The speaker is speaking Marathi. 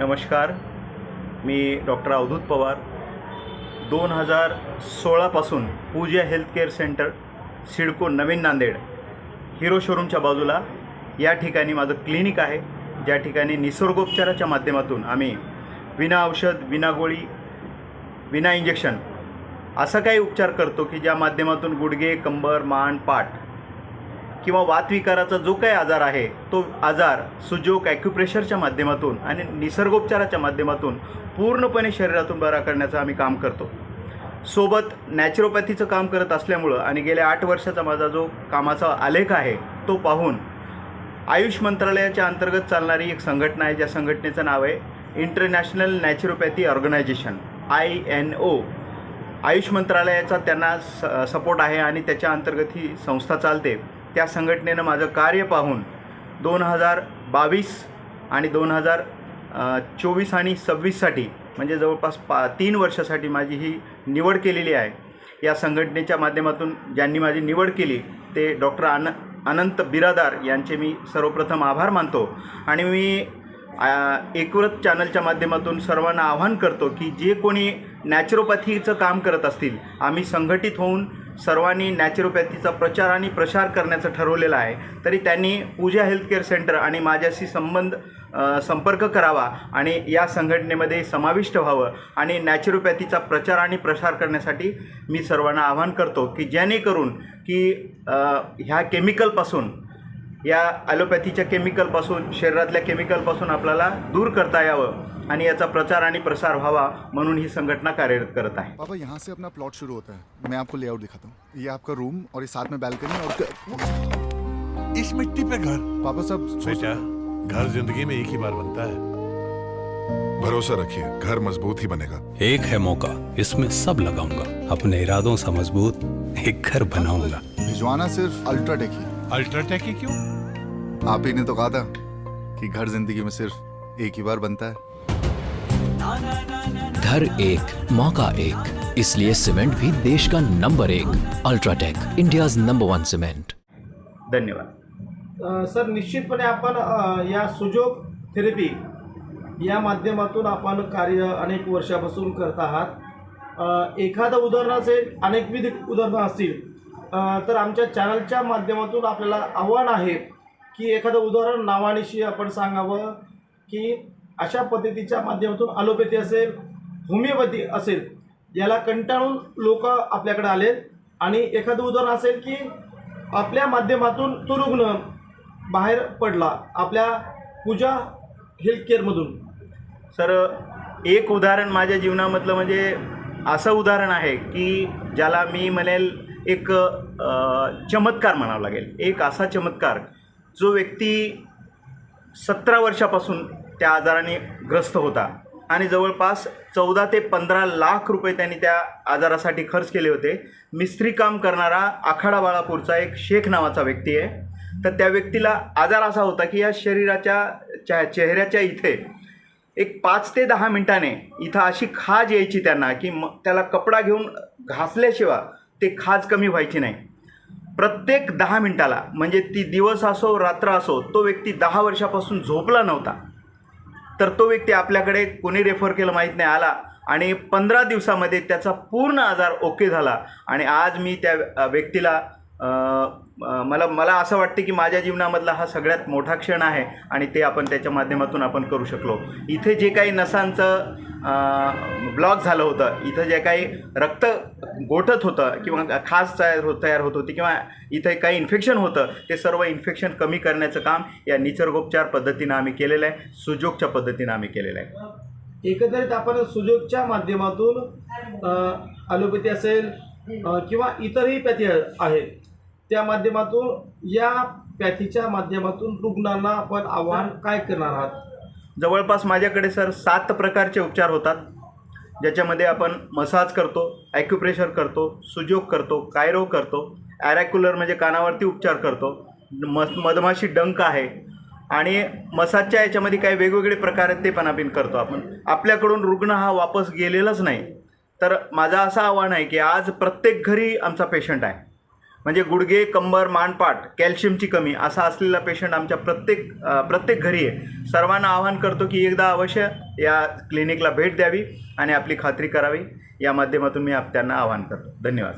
नमस्कार. मी डॉक्टर अवधूत पवार. दोन हजार सोळापासून पूजा हेल्थकेअर सेंटर सिडको नवीन नांदेड हिरो शोरूमच्या बाजूला या ठिकाणी माझं क्लिनिक आहे. ज्या ठिकाणी निसर्गोपचाराच्या माध्यमातून आम्ही विना औषध विना गोळी विना इंजेक्शन असा काही उपचार करतो की ज्या माध्यमातून गुडघे कंबर मान पाठ किंवा वातविकाराचा जो काही आजार आहे तो आजार सुजोग ॲक्युप्रेशरच्या माध्यमातून आणि निसर्गोपचाराच्या माध्यमातून पूर्णपणे शरीरातून बरा करण्याचं आम्ही काम करतो. सोबत नॅचरोपॅथीचं काम करत असल्यामुळं आणि गेल्या आठ वर्षाचा माझा जो कामाचा आलेख आहे तो पाहून आयुष मंत्रालयाच्या अंतर्गत चालणारी एक संघटना आहे ज्या संघटनेचं नाव आहे international naturopathy organisation I N O Ayush मंत्रालयाचा त्यांना स सपोर्ट आहे आणि त्याच्या अंतर्गत ही संस्था चालते. त्या संघटनेनं माझं कार्य पाहून दोन हजार बावीस आणि दोन हजार चोवीस आणि सव्वीससाठी म्हणजे जवळपास पा तीन वर्षासाठी माझी ही निवड केलेली आहे. या संघटनेच्या माध्यमातून ज्यांनी माझी निवड केली ते डॉक्टर आन अनंत बिरादार यांचे मी सर्वप्रथम आभार मानतो. आणि मी एकव्रत चॅनलच्या माध्यमातून सर्वांना आव्हान करतो की जे कोणी नॅचरोपॅथीचं काम करत असतील आम्ही संघटित होऊन सर्वांनी नॅचरोपॅथीचा प्रचार आणि प्रसार करण्याचं ठरवलेलं आहे. तरी त्यांनी पूजा हेल्थकेअर सेंटर आणि माझ्याशी संबंध संपर्क करावा आणि या संघटनेमध्ये समाविष्ट व्हावं आणि नॅचरोपॅथीचा प्रचार आणि प्रसार करण्यासाठी मी सर्वांना आवाहन करतो की जेणेकरून की ह्या केमिकलपासून या ॲलोपॅथीच्या केमिकलपासून शरीरातल्या केमिकलपासून आपल्याला दूर करता यावं आणि याचा प्रचार आणि प्रसार व्हावा म्हणून ही संघटना कार्यरत करत आहे. पापा यहाँ से अपना प्लॉट शुरू होता है। मैं आपको लेआउट दिखाता हूँ। ये आपका रूम और ये साथ में बैल्कनी और इस मिट्टी पे घर। पापा सोच बेटा घर ज़िंदगी में एक ही बार बनता है। भरोसा रखिए घर मज़बूत ही बनेगा। एक है मौका इसमें सब लगाऊँगा। अपने इरादों से मज़बूत एक घर बनाऊँगा। भिजवाना सिर्फ़ अल्ट्राटेक ही। अल्ट्राटेक ही क्यों? आप ही ने तो कहा था कि घर ज़िंदगी में सिर्फ़ एक ही बार बनता है। घर एक मौका एक इसलिए सीमेंट भी देश का नंबर एक। UltraTech India's number one cement. धन्यवाद। सर निश्चितपणे आपण या सुजोग थेरपी या माध्यमातून आपण कार्य अनेक वर्षापासून करत आहात. एखादं उदाहरण असेल अनेकविध उदाहरणं असतील तर आमच्या चॅनलच्या माध्यमातून आपल्याला आव्हान आहे की एखादं उदाहरण नावानिशी आपण सांगावं की अशा पद्धतीच्या माध्यमातून अलोपॅथी असेल होमिओपॅथी असेल याला कंटाळून लोक आपल्याकडे आले आणि एखादं उदाहरण असेल की आपल्या माध्यमातून तो रुग्ण बाहेर पडला आपल्या पूजा हेल्थ केअरमधून सर एक उदाहरण माझ्या जीवनामधलं म्हणजे असं उदाहरण आहे की ज्याला मी म्हणेल एक चमत्कार म्हणावं लागेल. एक असा चमत्कार जो व्यक्ती सतरा वर्षापासून त्या आजाराने ग्रस्त होता आणि जवळपास चौदा ते पंधरा लाख रुपये त्यांनी त्या आजारासाठी खर्च केले होते मिस्त्री काम करणारा आखाडा बाळापूरचा एक शेख नावाचा व्यक्ती आहे. तर त्या व्यक्तीला आजार असा होता की या शरीराच्या च्या चेहऱ्याच्या इथे एक पाच ते दहा मिनिटाने इथं अशी खाज यायची त्यांना की म त्याला कपडा घेऊन घासल्याशिवाय ते खाज कमी व्हायची नाही. प्रत्येक दहा मिनिटाला म्हणजे ती दिवस असो रात्र असो तो व्यक्ती दहा वर्षापासून झोपला नव्हता. तर तो व्यक्ती आपल्याकडे कोणी रेफर केलं माहीत नाही आला आणि पंधरा दिवसामध्ये त्याचा पूर्ण आजार ओके झाला. आणि आज मी त्या व्यक्तीला मला मला असं वाटतं की माझ्या जीवनामधला हा सगळ्यात मोठा क्षण आहे आणि ते आपण त्याच्या माध्यमातून आपण करू शकलो. इथे जे काही नसांचं ब्लॉक झालं होतं इथं जे काही रक्त गोठत होतं किंवा खास तयार होत तयार होत होती किंवा इथे काही इन्फेक्शन होतं ते सर्व इन्फेक्शन कमी करण्याचं काम या निसर्गोपचार पद्धतीनं आम्ही केलेलं आहे सुजोगच्या पद्धतीनं आम्ही केलेलं आहे. एकंदरीत आपण सुजोगच्या माध्यमातून ॲलोपॅथी असेल किंवा इतरही पॅथी आहेत त्या माध्यमातून या पॅथीच्या माध्यमातून रुग्णांना आपण आव्हान काय करणार आहात? जवळपास माझ्याकडे सर सात प्रकारचे उपचार होतात. ज्याच्यामध्ये आपण मसाज करतो ॲक्युप्रेशर करतो सुजोग करतो कायरो करतो ॲरॅक्युलर म्हणजे कानावरती उपचार करतो मस मधमाशी डंक आहे आणि मसाजच्या याच्यामध्ये काही वेगवेगळे प्रकार आहेत ते पण आपण करतो आपण. आपल्याकडून रुग्ण हा वापस गेलेलाच नाही. तर माझं असं आव्हान आहे की आज प्रत्येक घरी आमचा पेशंट आहे. म्हणजे गुडघे कंबर मानपाट कॅल्शियमची कमी असा असलेला पेशंट आमच्या प्रत्येक प्रत्येक घरी आहे. सर्वांना आवाहन करतो की एकदा अवश्य या क्लिनिकला भेट द्यावी आणि आपली खात्री करावी. या माध्यमातून मी आप त्यांना आवाहन करतो. धन्यवाद.